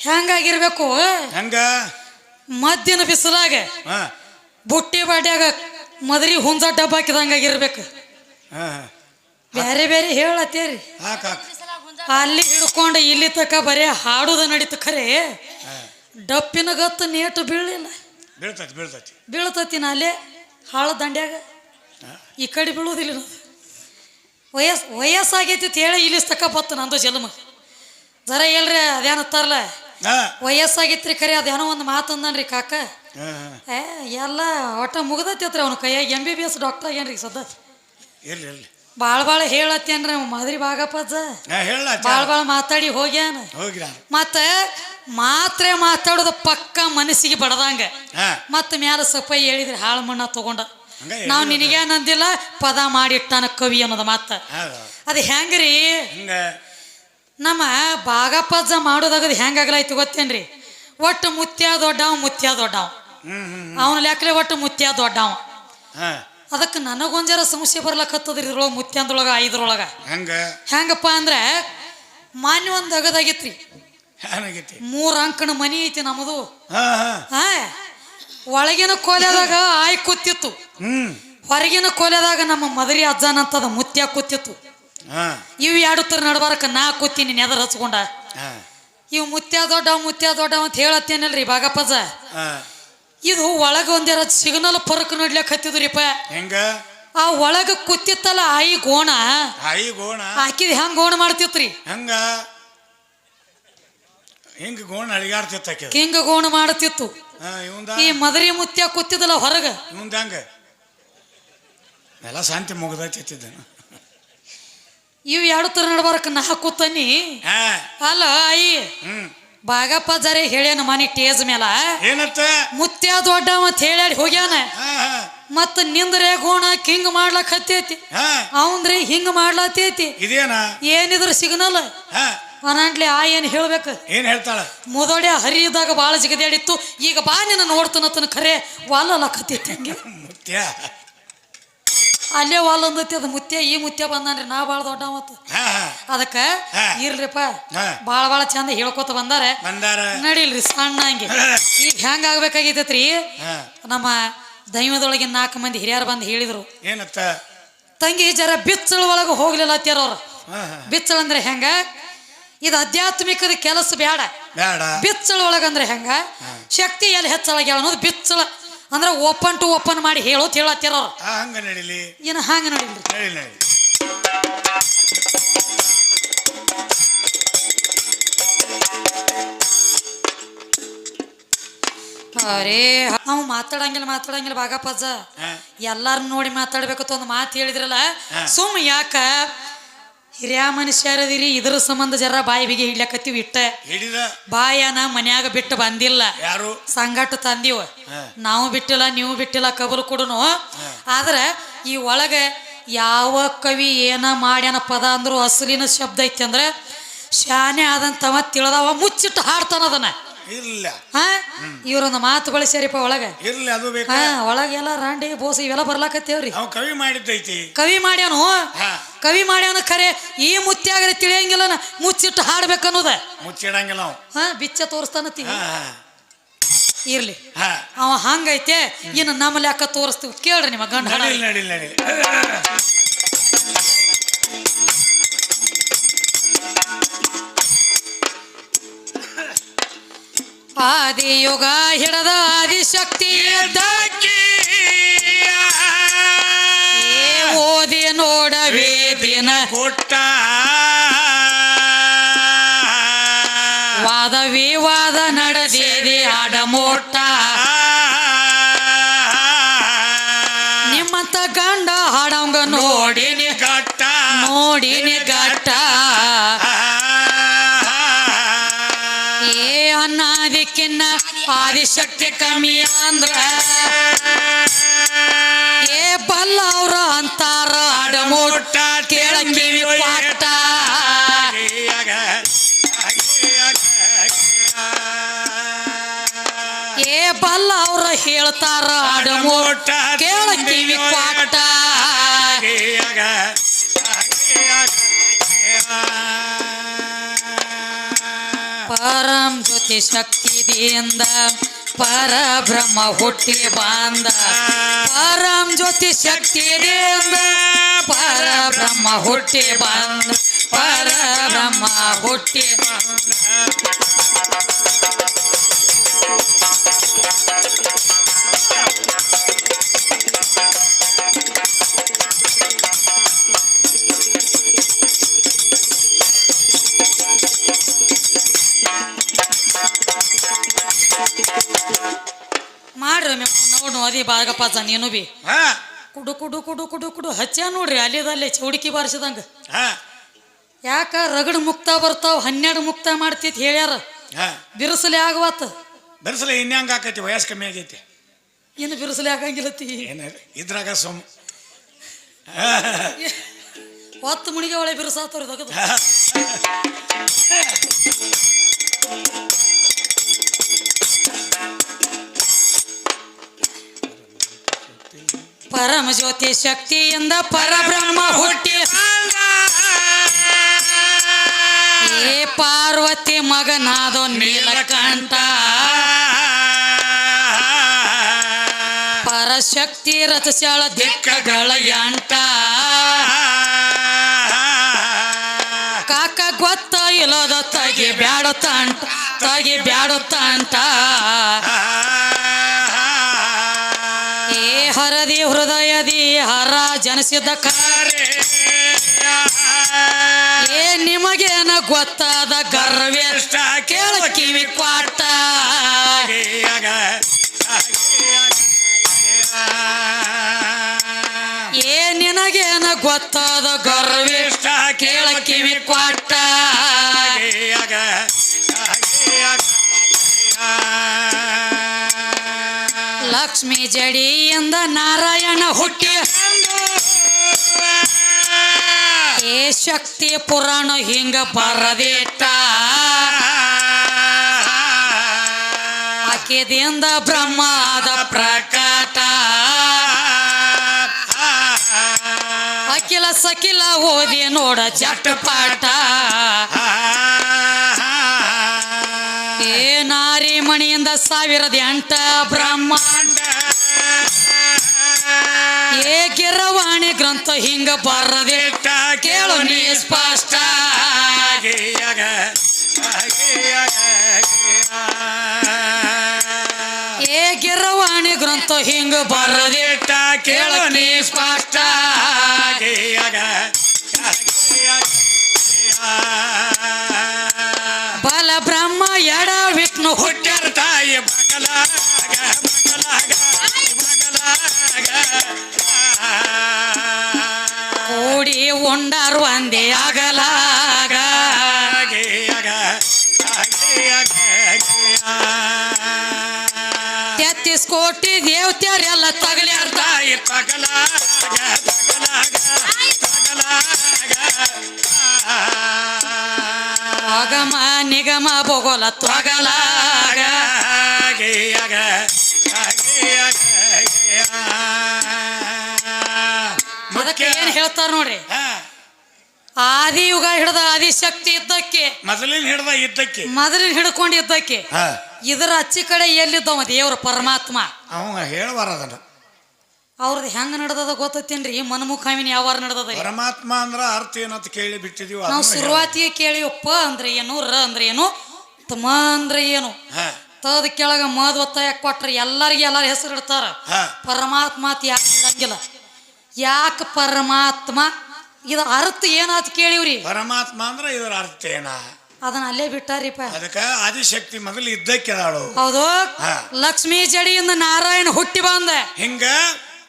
ಹೆಂಗಾಗಿರ್ಬೇಕು? ಹೆಂಗ? ಮದ್ದಿನ ಬಿಸಿಲಾಗ ಹಾ. ಬುಟ್ಟಿ ಬಾಡ್ಯಾಗ ಮದರಿ ಹುಂಜ ಡಬ್ಬ ಹಾಕಿದಂಗಾಗಿರ್ಬೇಕು ಹಾ. ಬೇರೆ ಬೇರೆ ಹೇಳತ್ತೇರಿ. ಹಾಕ್ ಹಾಕ್. ಅಲ್ಲಿ ಹಿಡ್ಕೊಂಡು ಇಲ್ಲಿ ತಕ ಬರೀ ಹಾಡುದ ನಡೀತು ಖರೆ. ಡಪ್ಪಿನ ಗತ್ತು ನೇಟು ಬೀಳಿಲ್ಲ ಬೀಳ್ತೈತಿ ಬೀಳ್ತೈತಿ. ಬೀಳ್ತತಿ ಅಲ್ಲೇ ಹಾಳು ದಂಡ್ಯಾಗ. ಈ ಕಡೆ ಬೀಳುವುದಿಲ್ಲ ನಾವು ವಯಸ್ ವಯಸ್ಸಾಗೈತಿ ಅಂತ ಹೇಳಿ ಇಲ್ಲಿ ತಕ ಬತ್ತು ನಂದು ಜನ್ಮ. ಜರ ಹೇಳ್ರಿ ಅದೇನತ್ತಾರಲ್ಲ ವಯಸ್ಸಾಗೈತ್ರಿ ಖರೆ ಅದೇನೋ ಒಂದು ಮಾತು ಅಂದನ್ರಿ ಕಾಕ. ಏ ಎಲ್ಲ ಒಟ್ಟ ಮುಗ್ದೈತಿ ಅವನ ಕೈಯಾಗ M B B S doctor ಆಗ್ಯಾನ್ರಿ ಸದ್ದ? ಇರ್ಲಿ ಇರ್ಲಿ. ಭಾಳ ಭಾಳ ಹೇಳತ್ತೇನ್ರಿ ಮಾದರಿ ಹೇಳ ಭಾಳ ಭಾಳ ಮಾತಾಡಿ ಹೋಗ್ಯಾನ. ಮತ್ತ ಮಾತ್ರೆ ಮಾತಾಡೋದು ಪಕ್ಕ ಮನಸ್ಸಿಗೆ ಬಡದಂಗ. ಮತ್ತ ಮ್ಯಾಲ ಸಪ್ಪ ಹೇಳಿದ್ರಿ ಹಾಳು ಮಣ್ಣ ತಗೊಂಡ. ನಾವು ನಿನಗೇನಂದಿಲ್ಲ ಪದ ಮಾಡಿಟ್ಟಾನ ಕವಿ ಅನ್ನೋದು ಮಾತ. ಅದು ಹೆಂಗ್ರಿ? ಹಿಂಗ. ನಮ್ಮ ಭಾಗಪ್ಪಜ್ಜ ಮಾಡೋದಾಗದು ಹೆಂಗಾಗಲಾಯ್ತು ಗೊತ್ತೇನ್ರಿ? ಒಟ್ಟು ಮುತ್ಯ ದೊಡ್ಡವ ಮುತ್ಯ ದೊಡ್ಡವ. ಅವನ ಲೆಕ್ಕಲೆ ಒಟ್ಟು ಮುತ್ಯ ದೊಡ್ಡವ. ಹಾ. ಅದಕ್ಕೆ ನನಗೊಂಜರ ಸಮಸ್ಯೆ ಬರ್ಲಕ್ಕತ್ತದ್ರಿ ಇದ್ರೊಳಗೆ ಮುತ್ಯಂದ್ರೊಳಗೆ ಐದ್ರೊಳಗ. ಹೆಂಗ? ಹೆಂಗಪ್ಪ ಅಂದ್ರೆ ಮಾನ್ಯ ಒಂದು ಅಗದಾಗಿತ್ರಿ. ಮೂರ ಅಂಕಣ ಮನಿ ಐತಿ ನಮ್ಮದು ಒಳಗಿನ ಕೋಲೆದಾಗ ಆಯ್ ಕೂತಿತ್ತು. ಹೊರಗಿನ ಕೋಲೆದಾಗ ನಮ್ಮ ಮದರಿ ಅಜ್ಜನಂತದ ಮುತ್ಯ ಕೂತಿತ್ತು. ಇವು ಎರಡು ತರ ನಡ್ಬಾರಕ್ಕೆ ನಾ ಕೂತೀನಿ ನೆದರ್ ಹಚ್ಕೊಂಡ. ಇವ್ ಮುತ್ಯ ದೊಡ್ಡ ಮುತ್ಯ ದೊಡ್ಡವ ಅಂತ ಹೇಳತ್ತೇನಲ್ರಿ ಬಾಗಪ್ಪಜ? ಹಾ. ಇದು ಒಳಗ ಒಂದೇರ ಸಿಗ್ನಲ್ ಪರಕ್ ನಡ್ಲಿಕ್ಕೆ ಹತ್ತಿದ್ರಿಪ್ಪ ಹೆಂಗ? ಆ ಒಳಗ ಕೂತಿತ್ತಲ್ಲ ಐ ಗೋಣ? ಐ ಗೋಣ. ಹಾಕಿದ್ ಹೆಂಗ್ ಗೋಣ ಮಾಡ್ತಿತ್ರಿ? ಹೆಂಗ? ಹಿಂಗ ಗೋಣ ಅಳಿಗಾಡ್ತಿತ್ತ ಹಿಂಗ ಗೋಣ ಮಾಡ್ತಿತ್ತು. ಈ ಮದರಿ ಮುತ್ಯ ಕೂತಿದ್ದಲ್ಲ ಹೊರಗ? ಇವಂದ ಹಂಗ? ಎಲ್ಲ ಶಾಂತಿ ಮುಗ್ದೈತಿದ್ದ ಇವು ಎರಡು ತರ ನಡ್ಬಾರಕ್ ನಾ ಕೂತನಿ ಅಲ್ಲ ಹ್ಮ್. ಬಾಗಪ್ಪ ಜರೆ ಹೇಳ್ಯಾನ ಮನಿ ಟೇಜ್ ಮೇಲ ಏನಂತ ಮುತ್ಯ ದೊಡ್ಡ ಅಂತ ಹೇಳ್ಯಾಡಿ ಹೋಗ್ಯಾನ. ಮತ್ತ ನಿಂದ್ರೆ ಗೋಣ ಹಿಂಗ್ ಮಾಡ್ಲಕ್ ಹತ್ತೈತಿ ಅವಂದ್ರಿ ಹಿಂಗ್ ಮಾಡ್ಲತ್ತೈತಿ ಇದೇನ? ಏನಿದ್ರ ಸಿಗ್ನಲ್? ಅನಂಟ್ಲಿ ಆ ಏನ್ ಹೇಳ್ಬೇಕು? ಏನ್ ಹೇಳ್ತಾಳ? ಮುದೋಡೆ ಹರಿದಾಗ ಬಾಳ ಜಿಗದಾಡಿತ್ತು ಈಗ ಬಾ ನಿನ್ನ ನೋಡ್ತಾನತನ ಖರೆ ವಾಲಲಕತ್ತೈತಿ ಹಂಗೆ. ಮುತ್ಯ ಅಲ್ಲೇ ವಾಲ್ ಅಂದತಿ ಅದು ಮುತ್ಯ ಈ ಮುತ್ಯ ಬಂದಾನ್ರಿ ನಾ ಬಾಳ ದೊಡ್ಡ ಮತ್ತು ಅದಕ್ಕ ಭಾಳ ಇರ್ರಿಪ್ಪ ಬಾಳ ಬಾಳ ಚಂದ ಹೇಳ್ಕೊತ ಬಂದಾರ. ನಡೀಲ್ರಿ ಸಣ್ಣ ಹಂಗೆ. ಈಗ ಹೆಂಗ ಆಗ್ಬೇಕಾಗಿತ್ತೈತ್ರಿ ನಮ್ಮ ದೈವದೊಳಗಿನ ನಾಲ್ಕು ಮಂದಿ ಹಿರಿಯರು ಬಂದು ಹೇಳಿದ್ರು. ಏನತ್ತ? ತಂಗಿ ಜರ ಬಿಚ್ಚಳ ಒಳಗೆ ಹೋಗ್ಲಿಲ್ಲ ಅವ್ರು. ಹಾ ಬಿಚ್ಚಳ ಅಂದ್ರೆ ಹೆಂಗ? ಇದು ಆಧ್ಯಾತ್ಮಿಕದ ಕೆಲಸ ಬೇಡ ಬೇಡ ಬಿಚ್ಚಳ ಒಳಗಂದ್ರೆ ಹೆಂಗ? ಶಕ್ತಿ ಎಲ್ಲಿ ಹೆಚ್ಚಳಾಗ್ಯಾವ ಅನ್ನೋದು ಬಿಚ್ಚಳ. ಅಂದ್ರೆ ಓಪನ್ ಟು ಓಪನ್ ಮಾಡಿ ಹೇಳೋತ್ ಹೇಳತ್ತಾರ ಹಂಗ ನಡೀಲಿ. ಏನು ಹಂಗ ನಡೀಲಿ ನಡಿಲಿ ನಡಿಲಿ. ಅರೇ ನಾವು ಮಾತಾಡಂಗಿಲ್ಲ ಮಾತಾಡಂಗಿಲ್ಲ ಬಾಗಪ್ಪಜ್ಜ ಎಲ್ಲಾರು ನೋಡಿ ಮಾತಾಡಬೇಕಂತ ಒಂದು ಮಾತು ಹೇಳಿದ್ರಲ್ಲ ಸುಮ್ ಯಾಕ? ಹಿರಿಯ ಮನುಷ್ಯರದಿರಿ ಇದ್ರ ಸಂಬಂಧ ಜರ ಬಾಯಿ ಬಿಗಿ ಹಿಡ್ಲಕತ್ತೀವಿ ಇಟ್ಟ. ಹಿಡಿದ ಬಾಯನ ಮನ್ಯಾಗ ಬಿಟ್ಟು ಬಂದಿಲ್ಲ. ಯಾರು? ಸಂಗಟ ತಂದೀವ. ನಾವು ಬಿಟ್ಟಿಲ್ಲ ನೀವು ಬಿಟ್ಟಿಲ್ಲ ಕಬಲು ಕೊಡುನು. ಆದ್ರೆ ಈ ಒಳಗೆ ಯಾವ ಕವಿ ಏನ ಮಾಡ್ಯಾನ ಪದ ಅಂದ್ರು ಅಸಲಿನ ಶಬ್ದ ಐತಿ ಅಂದ್ರೆ ಶಾನೆ ಆದಂತವ ತಿಳದವ ಮುಚ್ಚಿಟ್ಟು ಹಾಡ್ತಾನ ಅದನ್ನ. ಇಲ್ಲ. ಹಾ? ಇವ್ರೊಂದು ಮಾತು ಬಳಸ್ಯಾರಿಪ್ಪ ಒಳಗೆ. ಇರ್ಲಿ ಅದು ಬೇಕಾ? ಹಾ ಒಳಗೆಲ್ಲ ರಾಂಡಿ ಬೋಸ ಇವೆಲ್ಲ ಬರ್ಲಾಕತ್ತೇವ್ರಿ. ಅವ ಕವಿ ಮಾಡಿದ್ದೈತಿ. ಕವಿ ಮಾಡ್ಯಾನು? ಹಾ. ಕವಿ ಮಾಡ್ಯಾನ ಖರೆ ಈ ಮುತ್ಯಾಗ್ರೆ ತಿಳಿಯಂಗಿಲ್ಲ ಮುಚ್ಚಿಟ್ಟು ಹಾಡ್ಬೇಕನ್ನೋದ. ಮುಚ್ಚಿಡಂಗಿಲ್ಲ ಅವ್. ಹಾ ಬಿಚ್ಚ ತೋರಿಸ್ತಾನತಿ ಹಾ ಇರ್ಲಿ. ಹಾ. ಅವ ಹಂಗೈತೆ ಇನ್ನು ನಮ್ಮ ಲೆಕ್ಕ ತೋರಿಸ್ತೀವಿ. ಕೇಳ್ರಿ ನಿಮ್ಮ ಗಂಡ ಹಣ ನಡಿಲ್ ನಡಿಲ್ ನಡಿಲ್. ಆದಿ ಯುಗ ಹಿಡದ ಆದಿಶಕ್ತಿ ಓದಿ ನೋಡ ವೇದಿನ ಕೊಟ್ಟ ವಾದ ವಿವಾದ ನಡೆದಿದೆ ಆಡಮೋಟ ನಿಮ್ಮಂತ ಗಂಡ ಹಾಡಂಗ ನೋಡಿನಿ. ಗಟ್ಟ ನೋಡಿನಿ. ಆದಿಶಕ್ತಿ ಕಮ್ಮಿ ಅಂದ್ರ. ಏ ಬಲ್ಲ ಅವ್ರ ಅಂತಾರ ಅಡಮೋಟ ಕೇಳ ಕಿವಿ ಪಾಟ ಏ ಬಲ್ಲ ಅವ್ರ ಹೇಳ್ತಾರ ಅಡಮೋಟ ಕೇಳ ಕಿವಿ ಪಾಟ ಪರಂ ಜ್ಯೋತಿ ಜ್ಯೋತಿ ಶಕ್ತಿದಿಂದ ಪರಬ್ರಹ್ಮ ಹುಟ್ಟಿ ಬಂದ. ಪರಂ ಜ್ಯೋತಿ ಶಕ್ತಿಯಿಂದ ಪರಬ್ರಹ್ಮ ಹುಟ್ಟಿ ಬಂದ. ಪರಬ್ರಹ್ಮ ಹುಟ್ಟಿ ಬಂದ. ಬಾಗಪ್ಪ ನೀನು ಬಿ. ಹಾ. ಕುಡು ಕುಡು ಕುಡು ಕುಡು ಕುಡು ಹಚ್ಚ ನೋಡ್ರಿ ಅಲ್ಲಿದಲ್ಲೇ ಚೌಡಿಕಿ ಬಾರಿಸಿದಂಗ. ಹಾ. ಯಾಕ ರಗಡ್ ಮುಕ್ತ ಬರ್ತಾವ ಹನ್ನೆರಡು ಮುಕ್ತ ಮಾಡ್ತಿತ್ತು ಹೇಳ್ಯಾರ. ಹಾ. ಬಿರುಸಲಿ ಆಗವತ್ತ. ಬೆರ್ಸಲ ಇನ್ಯಾಂಗ ಆಕೈತಿ ವಯಸ್ಸು ಕಮ್ಮಿ ಆಗೈತಿ. ಇನ್ನು ಬಿರುಸಲೆ ಆಗಂಗಿಲ್ಲತಿ ಏನ ಇದ್ರಾಗ ಸೊಮ್. ಹೊತ್ತು ಮುಣಿಗೆ ಒಳ್ಳೆ ಬಿರುಸಾತವ್ರಿ ತಗದು ಪರಮ ಜ್ಯೋತಿ ಶಕ್ತಿಯಿಂದ ಪರಬ್ರಹ್ಮ ಹುಟ್ಟಿ. ಏ ಪಾರ್ವತಿ ಮಗನಾದೋ ನೀಲಕಂಠ. ಪರಶಕ್ತಿ ರಥಶಾಳ ದಿಕ್ಕಗಳ ಎಂಟ. ಕಾಕ ಗೊತ್ತ ಇಲ್ಲದ ತಗಿ ಬ್ಯಾಡ ತಂಟ, ತಗಿ ಬ್ಯಾಡ ತಂಟ ಏ ಹರದಿ ಹೃದಯದಿ ಹರ ಜನಿಸಿದ ಕಾರ್ಯ ಏ, ನಿಮಗೇನ ಗೊತ್ತಾದ ಗರ್ವೆಷ್ಟ ಕೇಳ ಕಿವಿ ಕ್ವಾಟ. ಏ, ನಿನಗೇನ ಗೊತ್ತಾದ ಗರ್ವೆಷ್ಟ ಕೇಳ ಕಿವಿ ಕ್ವಾಟ. ಲಕ್ಷ್ಮಿ ಜಡಿಯಿಂದ ನಾರಾಯಣ ಹುಟ್ಟಿ ಏ ಶಕ್ತಿ ಪುರಾಣ ಹಿಂಗ ಬರದೇಟ ಆಕೆದಿಂದ ಬ್ರಹ್ಮದ ಪ್ರಕಟ. ಅಕಿಲ ಸಕಿಲ ಓದಿ ನೋಡ ಚಟಪಾಟ ಏ ನಾರಿ ಮಣಿಯಿಂದ ಸಾವಿರದ ಎಂಟ ಬ್ರಹ್ಮ. ಏ ಗಿರವಾಣಿ ಗ್ರಂಥ ಹಿಂಗ ಬರದೆ? ಕೇಳು ನೀ ಸ್ಪಷ್ಟ. ಏ ಗಿರವಾಣಿ ಗ್ರಂಥ ಹಿಂಗ ಬರದೆ? ಕೇಳು ನೀ ಸ್ಪಷ್ಟ. ಬಲ ಬ್ರಹ್ಮ ಎಡ ವಿಷ್ಣು ಹುಟ್ಟ ತಾಯಿ ಮಗಲಾಗ ಮಗಲಾಗ ಮಗಲಾಗ ಕೂಡಿ ಉಂಡಾರು ಒಂದೇ ಆಗಲಾಗ. ತೆತ್ತಿಸ್ ಕೋಟಿ ದೇವತೆಯರೆಲ್ಲ ತಗಲ್ಯಾರ ತಾಯಿ ತಗಲಾಗ ಅಗಮ ನಿಗಮ ಭೂಗೋಲ ತೊಗಲಾಗ ಅದಕ್ಕೆ ಏನ್ ಹೇಳ್ತಾರ ನೋಡ್ರಿ? ಆದಿ ಯುಗ ಹಿಡ್ದ ಆದಿಶಕ್ತಿ ಇದ್ದಕ್ಕೆ ಮೊದಲಿನ ಹಿಡ್ದ ಇದ್ದಕ್ಕೆ. ಮೊದಲಿನ ಹಾ. ಇದರ ಅಚ್ಚಿ ಕಡೆ ಎಲ್ಲಿದ್ದವ ದೇವ್ರ ಪರಮಾತ್ಮ? ಅವ ಹೇಳಬಾರದನ್ನ ಅವ್ರದ್ದು ಹೆಂಗ ನಡ್ದದ ಗೊತ್ತೇನ್ರಿ ಮನ್ಮುಖಾವಿನ ಯಾವಾರ ನಡ್ದದ ಪರಮಾತ್ಮ ಅಂದ್ರ ಅರ್ಥ ಏನಂತ ಕೇಳಿ ಬಿಟ್ಟಿದೀವಿ ನಾವು ಶುರುವಾತಿಗೆ ಕೇಳಿ ಕೇಳಿವಪ್ಪ ಅಂದ್ರೆ ಏನು ರ ಅಂದ್ರೆ ಏನು ತಮ ಅಂದ್ರೆ ಏನು. ತದ ಕೆಳಗ ಮದ್ ಒತ್ತಾಯ ಕೊಟ್ರೆ ಎಲ್ಲರಿಗೆ ಎಲ್ಲಾರ ಹೆಸರು ಇಡ್ತಾರ. ಪರಮಾತ್ಮ ಇಡಂಗಿಲ್ಲ. ಯಾಕೆ ಪರಮಾತ್ಮ? ಇದು ಅರ್ಥ ಏನಾತ್ ಕೇಳಿವ್ರಿ? ಪರಮಾತ್ಮ ಅಂದ್ರೆ ಇದರ ಅರ್ಥ ಏನ? ಅದನ್ನ ಅಲ್ಲೇ ಬಿಟ್ಟಾರಿಪ್ಪ. ಅದಕ್ಕ ಆದಿಶಕ್ತಿ ಮೊದಲು ಇದ್ದಕ್ಕೆ ಕೇಳಾಳು ಹೌದು. ಹಾ. ಲಕ್ಷ್ಮೀ ಜಡಿಯಿಂದ ನಾರಾಯಣ ಹುಟ್ಟಿ ಬಂದ. ಹಿಂಗ?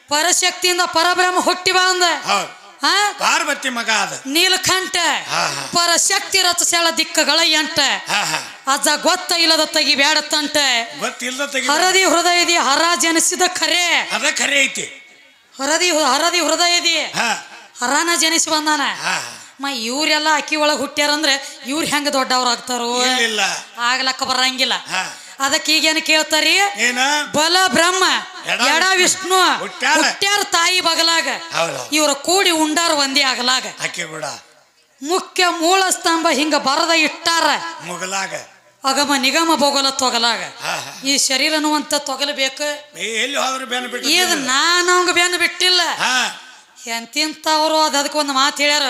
ಪರಶಕ್ತಿಯಿಂದ ಪರಬ್ರಹ್ಮ ಹುಟ್ಟಿ ಬಂದ. ಹೌದ್. ಹಾ? ಪಾರ್ವತಿ ಮಗ ಅದ ನೀಲಕಂಠ. ಹಾ, ಹಾ. ಪರಶಕ್ತಿ ರಥಸೆಳ ದಿಕ್ಕಗಳ ಎಂಟ. ಹಾ ಹಾ. ಅಜ್ಜ ಗೊತ್ತ ಇಲ್ಲದ ತೆಗಿ ಬ್ಯಾಡ ತಂಟ. ಗೊತ್ತಿಲ್ದ ತೆಗಿ ಹರದಿ ಹೃದಯದಿ ಹರ ಜನಿಸಿದ ಖರೆ. ಅದ ಖರೆ ಐತಿ. ಹರದಿ ಹರದಿ ಹೃದಯದಿ ಹರನ ಜನಿಸಿ ಬಂದಾನ. ಮ ಇವ್ರೆಲ್ಲ ಅಕ್ಕಿ ಒಳಗೆ ಹುಟ್ಟ್ಯಾರಂದ್ರೆ ಇವ್ರು ಹೆಂಗ ದೊಡ್ಡವ್ರು ಆಗ್ತಾರೋ? ಇಲ್ಲ ಆಗ್ಲಕ್ಕ ಬರಂಗಿಲ್ಲ. ಅದಕ್ಕೆ ಈಗೇನು ಕೇಳ್ತಾರಿ? ಬಲ ಬ್ರಹ್ಮ ಎಡ ವಿಷ್ಣು. ಹುಟ್ಟ್ಯಾರ. ತಾಯಿ ಬಗಲಾಗ. ಇವ್ರ ಕೂಡಿ ಉಂಡಾರ ಒಂದೇ ಆಗಲಾಗ. ಅಕ್ಕಿ ಕೂಡ. ಮುಖ್ಯ ಮೂಲ ಸ್ತಂಭ ಹಿಂಗ ಬರದ ಇಟ್ಟಾರ. ಮುಗಲಾಗ. ಅಗಮ ನಿಗಮ ಬೋಗಲ ತೊಗಲಾಗ. ಈ ಶರೀರ ಅನ್ನುವಂತ ತೊಗಲಬೇಕು ಎಲ್ಲಿ ಹೋದ್ರೆ ಬೆನ್ನು ಬಿಟ್ಟು ಇದು ನಾನು ಅವಂಗ ಬೆನ್ನು ಬಿಟ್ಟಿಲ್ಲ. ಹಾ. ಎಂತಿಂತವ್ರು ಅದು ಅದಕ್ಕೆ ಒಂದು ಮಾತು ಹೇಳ್ಯಾರ.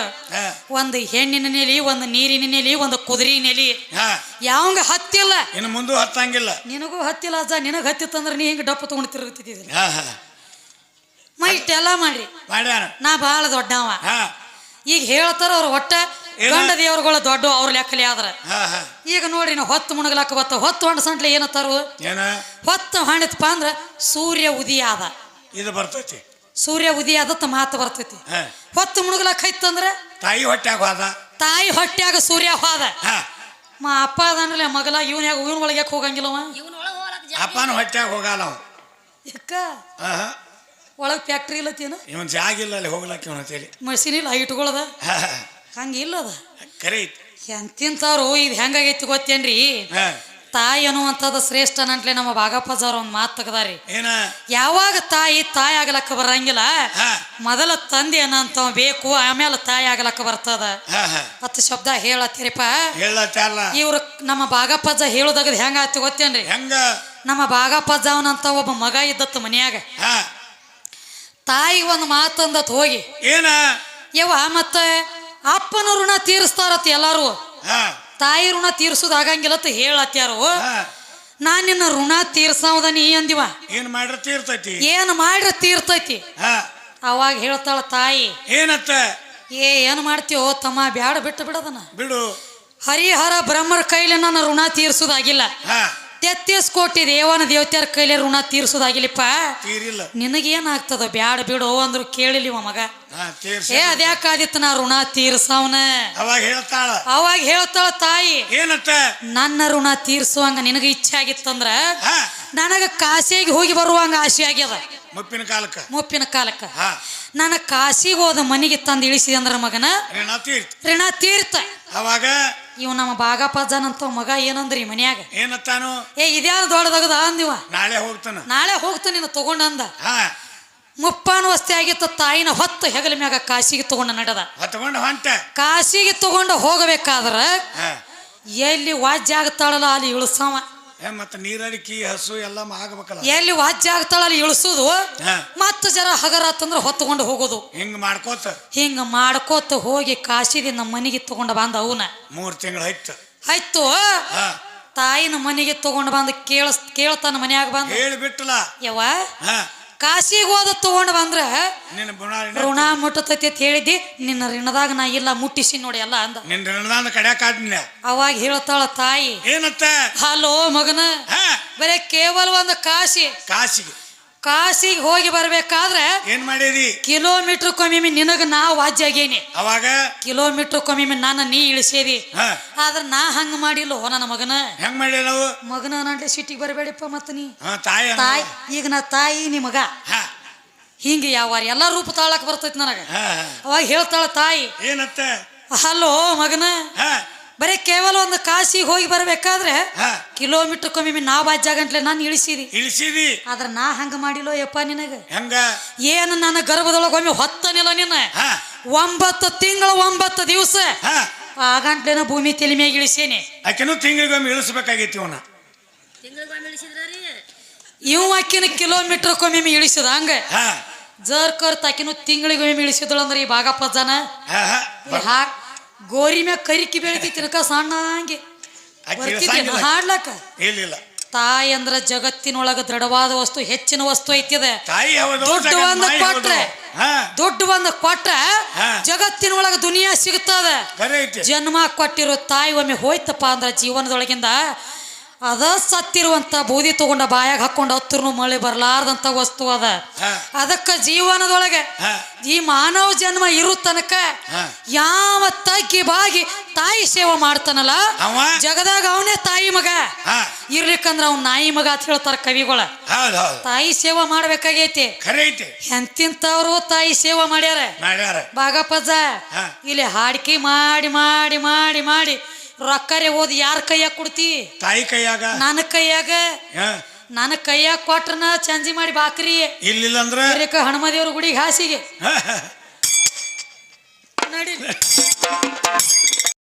ಒಂದು ಹೆಣ್ಣಿನ ನೆಲಿ ಒಂದು ನೀರಿನ ನೆಲಿ ಒಂದು ಕುದುರೆ ನೆಲಿ. ಯಾವಂಗ ಹತ್ತಿಲ್ಲ. ಇನ್ನು ಮುಂದೆ ಹತ್ತಂಗಿಲ್ಲ. ನಿನಗೂ ಹತ್ತಿಲ್ಲ ಅಜ್ಜ ನಿನಗೆ ಹತ್ತಿತ್ತಂದ್ರೆ ನೀ ಹಿಂಗೆ ಡಪ್ಪು ತೊಗೊಂಡು ತಿರುಗುತ್ತಿದ್ದಿಲ್ಲ ಮೈ ಇಷ್ಟೆಲ್ಲ ಮಾಡ್ರಿ. ನಾ ಭಾಳ ದೊಡ್ಡವ. ಈಗ ಹೇಳ್ತಾರ ಅವ್ರ ಒಟ್ಟ? ಗಂಡ ದೇವ್ರುಗಳ ದೊಡ್ಡ ಅವ್ರ ಲೆಕ್ಕಲಿ ಆದ್ರೆ. ಈಗ ನೋಡ್ರಿ ನಾವು ಹೊತ್ತು ಮುಣಗಲಕ್ಕ ಬತ್ತ ಹೊತ್ತು ಹೊಂಡ ಸಂಟ್ಲೆ ಏನತ್ತಾರು ಏನ? ಹೊತ್ತು ಹಣಿತಪ್ಪ ಅಂದ್ರ ಸೂರ್ಯ ಉದಿಯ ಆದ. ಇದು ಬರ್ತೈತಿ. ಸೂರ್ಯ ಉದಿಯ ಆದತ್ತ ಮಾತು ಬರ್ತೈತಿ. ಹೊತ್ತು ಮುಣಗಲಕ್ಕ ಐತಂದ್ರ ತಾಯಿ ಹೊಟ್ಯಾಗ ಹೋದ. ತಾಯಿ ಹೊಟ್ಯಾಗ ಸೂರ್ಯ ಹೋದ. ಹಾ. ಮಾ ಅಪ್ಪ ಅದಾನಲ್ಲ ಮಗಲ ಇವನ್ ಯಾಕೆ ಇವನ್ ಒಳಗೆ ಹೋಗಂಗಿಲ್ಲ ಹೋಗಂಗಿಲ್ಲವ ಅಪ್ಪನ ಹೊಟ್ಟ್ಯಾಗ ಹೋಗಲ್ಲ ಅವ. ಯಾಕ? ಒಳಗೆ ಫ್ಯಾಕ್ಟ್ರಿ ಇಲ್ಲತ್ತೇನು? ಇವನ್ ಜಾಗ ಇಲ್ಲ ಅಲ್ಲಿ ಹೋಗ್ಲಕ್ಕ ಇವನ್ ಮಷಿನ್ ಇಲ್ಲ ಹಾ. ಹಂಗೆ ಇಲ್ಲದ ಕರೆ ಐತಿ. ಎಂತಿಂತವ್ರು ಇದು ಹೆಂಗಾಗೈತಿ ಗೊತ್ತೇನ್ರಿ? ತಾಯಿ ಅನ್ನುವಂಥದ್ದು ಶ್ರೇಷ್ಠ ನಂಟ್ಲೆ ನಮ್ಮ ಬಾಗಪ್ಪಜವ್ರ ಒಂದು ಮಾತು ತೆಗದಾರಿ ಯಾವಾಗ ತಾಯಿ ತಾಯಿ ಆಗ್ಲಕ್ಕ ಬರಂಗಿಲ್ಲ ಮೊದಲ ತಂದೆ ಅನ್ನಂತ ಬೇಕು ಆಮೇಲೆ ತಾಯಿ ಆಗ್ಲಕ್ಕ ಬರ್ತದ. ಹತ್ತು ಶಬ್ದ ಹೇಳತ್ತೀರಿಪ್ಪ ಇವ್ರ ನಮ್ಮ ಬಾಗಪ್ಪಜ್ಜ ಹೇಳುದಾಗದ್ ಹೆಂಗಾಯ್ತು ಗೊತ್ತೇನ್ರಿ? ಹೆಂಗ? ನಮ್ಮ ಬಾಗಪ್ಪಜ್ಜವನಂತ ಒಬ್ಬ ಮಗ ಇದ್ದತ್ತು ಮನ್ಯಾಗ. ತಾಯಿ ಒಂದು ಮಾತಂದತ್ ಹೋಗಿ. ಏನ? ಯವ್ವ ಮತ್ತ ಅಪ್ಪನ ಋಣ ತೀರಿಸ್ತಾರತ್ ಎಲ್ಲಾರು. ತಾಯಿ ಋಣ ತೀರ್ಸೋದು ಆಗಂಗಿಲ್ಲತ್ತ ಹೇಳತ್ಯಾರು ಹಾ. ನಾನ್ ನಿನ್ನ ಋಣ ತೀರ್ಸಾವದ ನೀ ಅಂದಿವ. ಏನ್ ಮಾಡ್ರ ತೀರ್ತೈತಿ? ಏನು ಮಾಡ್ರ ತೀರ್ತೈತಿ? ಹಾ. ಅವಾಗ ಹೇಳ್ತಾಳ ತಾಯಿ. ಏನತ್ತ? ಏ ಏನು ಮಾಡ್ತೀವೋ ತಮ್ಮ ಬ್ಯಾಡ ಬಿಟ್ಟು ಬಿಡದನ. ಬಿಡು. ಹರಿಹರ ಬ್ರಹ್ಮರ ಕೈಲಿ ನನ್ನ ಋಣ ತೀರ್ಸುದಾಗಿಲ್ಲ. ಹಾ. ತೆತ್ತೀಸ್ ಕೋಟಿ ದೇವನ ದೇವತೆಯರ ಕೈಲಿ ಋಣ ತೀರ್ಸೋದಾಗಿಲಿಪ್ಪ ತೀರಿಲ್ಲ. ನಿನಗೇನಾಗ್ತದ ಬ್ಯಾಡ ಬಿಡು ಅಂದ್ರು ಕೇಳಿಲಿವ ಮಗ. ಏ ಅದ್ಯಾಕಾದಿತ್ತು ನಾ ಋಣ ತೀರ್ಸವನ? ಅವಾಗ ಹೇಳ್ತಾಳ. ಅವಾಗ ಹೇಳ್ತಾಳ ತಾಯಿ. ಏನತ್ತ ನನ್ನ ಋಣ ತೀರ್ಸುವಂಗ ನಿನಗೆ ಇಚ್ಛೆ ಆಗಿತ್ತಂದ್ರ ನನಗ ಕಾಶಿಗೆ ಹೋಗಿ ಬರುವಂಗ ಆಸೆ ಆಗ್ಯದ. ಮುಪ್ಪಿನ ಕಾಲಕ್ಕ. ಮುಪ್ಪಿನ ಕಾಲಕ್ಕ. ಹಾ. ನನ್ನ ಕಾಶಿಗೆ ಹೋದ ಮನೆಗೆ ತಂದು ಇಳಿಸಿದೆ ಅಂದ್ರ ಮಗನ ಋಣ ತೀರ್ತ. ಋಣ ತೀರ್ತ. ಅವಾಗ ಇವ್ ನಮ್ಮ ಬಾಗಪ್ಪಜ್ಜನಂತ ಮಗ ಏನಂದ್ರಿ ಮನ್ಯಾಗ? ಏನತ್ತಾನು? ಏ ಇದ್ಯಾರು ದೊಡ್ಡದಾಗದ ಅಂದಿವ? ನಾಳೆ ಹೋಗ್ತಾನ. ನಾಳೆ ಹೋಗ್ತಾನೆ ನೀನು ತಗೊಂಡಂದ ಮುಪ್ಪಾನು ವಸ್ತಿ ಆಗಿತ್ತು ತಾಯಿನ ಹೊತ್ತು ಹೆಗಲ ಮ್ಯಾಗ ಕಾಶಿಗೆ ತಗೊಂಡ ನಡೆದ. ಹೊತ್ಕೊಂಡು ಹೊಂಟ. ಕಾಶಿಗೆ ತಗೊಂಡು ಹೋಗಬೇಕಾದ್ರ ಎಲ್ಲಿ ವಾಜ್ಯ ಆಗ್ತಾಳಲ್ಲ ಅಲ್ಲಿ ಇಳಿಸವ. ಏ ಮತ್ತೆ ನೀರಡಿಕೆ ಹಸು ಎಲ್ಲ ಆಗಬೇಕಲ್ಲ ಎಲ್ಲಿ ವಾಜ್ಯ ಆಗ್ತಾಳ ಅಲ್ಲಿ ಇಳಿಸೋದು ಮತ್ತೆ ಜರ ಹಗರ ತಂದ್ರೆ ಹೊತ್ಕೊಂಡು ಹೋಗೋದು. ಹಿಂಗ್ ಮಾಡ್ಕೋತ. ಹಿಂಗ ಮಾಡ್ಕೋತ ಹೋಗಿ ಕಾಶಿದಿಂದ ಮನೆಗೆ ತಗೊಂಡ ಬಂದ ಅವನ. ಮೂರ್ ತಿಂಗಳು ಆಯ್ತು. ಆಯ್ತು? ತಾಯಿನ ಮನೆಗೆ ತಗೊಂಡ್ ಬಂದು ಕೇಳಸ್ ಕೇಳ್ತಾನ ಮನ್ಯಾಗ ಬಂದು? ಹೇಳಿ ಬಿಟ್ಟಲ್ಲ ಯವ್ವ ಹಾ. ಕಾಶಿಗೆ ಹೋದ ತಗೊಂಡು ಬಂದ್ರೆ ಋಣ ಮುಟ್ಟತೈತಿ ಅಂತ ಹೇಳಿದ್ದಿ ನಿನ್ನ ಋಣದಾಗ ನಾ ಇಲ್ಲ ಮುಟ್ಟಿಸಿ ನೋಡಿ ಎಲ್ಲ ಅಂದ. ನಿನ್ನ ಅವಾಗ ಹೇಳ್ತಾಳ ತಾಯಿ ಏನತ್ತ? ಹಲೋ ಮಗನ ಹಾ. ಬರೇ ಕೇವಲ ಒಂದು ಕಾಶಿ ಕಾಸಿಗೆ. ಕಾಶಿಗೆ ಹೋಗಿ ಬರ್ಬೇಕಾದ್ರೆ ಏನ್ ಮಾಡಿದಿ? ಕಿಲೋಮೀಟರ್ ಕೊಮ್ಮೆ ನಿನಗ ನಾ ವಾಜ್ಯ ಆಗೇನಿ. ಅವಾಗ? ಕಿಲೋಮೀಟರ್ ಕೊಮ್ಮೆ ನಾನು ನೀ ಇಳಿಸೇದಿ. ಆದ್ರೆ ನಾ ಹಂಗ ಮಾಡಿಲ್ಲ ನನ್ನ ಮಗನ? ಹೆಂಗ್ ಮಾಡಿ ನಾವು? ಮಗನ ನಡ್ಲೆ ಸಿಟಿಗೆ ಬರಬೇಡಿಪ್ಪ ಮತ್ತ ನೀ. ತಾಯಿ ತಾಯಿ ಈಗ ನಾ ತಾಯಿ ನಿಮಗ ಮಗ. ಹಿಂಗ ಯಾವ ಎಲ್ಲ ರೂಪ ತಾಳಕ್ ಬರ್ತೈತಿ ನನಗ. ಅವಾಗ ಹೇಳ್ತಾಳ ತಾಯಿ ಏನತ್ತ? ಹಲೋ ಮಗನ ಹಾ. ಬರೀ ಕೇವಲ ಒಂದು ಕಾಶಿಗೆ ಹೋಗಿ ಬರ್ಬೇಕಾದ್ರೆ ಹಾ. ಕಿಲೋಮೀಟರ್ ಕೊಮ್ಮೆ ನಾ ಬಾಜ್ಯ ಗಂಟ್ಲೆ ನಾನು ಇಳಿಸಿದಿ. ಇಳಿಸಿದಿ. ಆದ್ರೆ ನಾ ಹಂಗ ಮಾಡಿಲ್ಲೋ ಯಪ್ಪ ನಿನಗ? ಹೆಂಗ? ಏನು ನನ್ನ ಗರ್ಭದೊಳಗೆ ಒಮ್ಮೆ ಹೊತ್ತನಿಲ್ಲ ನಿನ್ನ? ಹಾ. ಒಂಬತ್ತು ತಿಂಗಳ ಒಂಬತ್ತು ದಿವಸ? ಹಾ. ಆ ಗಂಟ್ಲೆನ ಭೂಮಿ ತಲೆ ಮ್ಯಾಗ ಇಳಿಸೇನಿ. ಆಕೆನೂ ತಿಂಗಳಿಗೊಮ್ಮೆ ಇಳಿಸ್ಬೇಕಾಗೈತಿ ಅವನ ಇವ್ ಆಕಿನ ಕಿಲೋಮೀಟರ್ ಕೊಮ್ಮೆ ಇಳಿಸಿದ ಹಂಗ? ಜರ್ಕರ್ ಜರ್ ಕರ್ತ ತಾಕಿನ ತಿಂಗಳಿಗೊಮ್ಮೆ ಇಳಿಸಿದಳು ಅಂದ್ರೆ ಈ ಭಾಗಪ್ಪ ಜನ? ಹಾ ಹಾ. ಹಾ ಗೋರಿ ಮ್ಯಾಗ ಕರಿಕಿ ಬೆಳಕಿ ತಿನ್ಕ ಸಣ್ಣ ಹಂಗೆ. ಹಾಡ್ಲಕ್ಕ? ಇಲ್ಲಿಲ್ಲ ತಾಯಿ ಅಂದ್ರ ಜಗತ್ತಿನೊಳಗ ದೃಢವಾದ ವಸ್ತು ಹೆಚ್ಚಿನ ವಸ್ತು ಐತಿದೆ. ದುಡ್ಡು ಒಂದು. ಕೊಟ್ರೆ ದುಡ್ಡು ಒಂದು ಕೊಟ್ರೆ. ಜಗತ್ತಿನೊಳಗ ದುನಿಯಾ ಸಿಗ್ತದ ಜನ್ಮ ಕೊಟ್ಟಿರೋ ತಾಯಿ ಒಮ್ಮೆ ಹೋಯ್ತಪ್ಪ ಅಂದ್ರ ಜೀವನದೊಳಗಿಂದ ಅದ ಸತ್ತಿರುವಂತ ಬೂದಿ ತಗೊಂಡ ಬಾಯಾಗ ಹಾಕೊಂಡ ಹತ್ತಿರನು ಮಳೆ ಬರ್ಲಾರ್ದಂತ ವಸ್ತು ಅದ. ಅದಕ್ಕ ಜೀವನದೊಳಗೆ ಈ ಮಾನವ ಜನ್ಮ ಇರು ತನಕ ಯಾವ ತಗ್ಗಿ ಬಾಗಿ ತಾಯಿ ಸೇವೆ ಮಾಡ್ತಾನಲ್ಲ? ಜಗದಾಗ ಅವನೇ ತಾಯಿ ಮಗ. ಇರ್ಲಿಕ್ಕಂದ್ರ ಅವ್ನ ನಾಯಿ ಮಗ ಅಂತ ಹೇಳ್ತಾರ ಕವಿಗಳ. ತಾಯಿ ಸೇವಾ ಮಾಡ್ಬೇಕಾಗೈತಿ. ಎಂತಿಂತವ್ರು ತಾಯಿ ಸೇವೆ ಮಾಡ್ಯಾರ? ಬಾಗಪ್ಪ ಬಾಗಪ್ಪಜ್ಜ ಇಲ್ಲಿ ಹಾಡ್ಕಿ ಮಾಡಿ ಮಾಡಿ ಮಾಡಿ ಮಾಡಿ ರೊಕ್ಕರೆ ಓದಿ ಯಾರ ಕೈಯಾಗ ಕೊಡ್ತಿ? ತಾಯಿ ಕೈಯಾಗ? ನನ್ನ ಕೈಯಾಗ. ನನ್ನ ಕೈಯಾಗ ಕೊಟ್ರನ ಚಂಜಿ ಮಾಡಿ ಬಾಕ್ರಿ. ಇಲ್ಲಿಲ್ಲ ಅಂದ್ರೆ? ಹನುಮದೇವ್ರ ಗುಡಿಗೆ ಹಾಸಿಗೆ. ನಡಿ.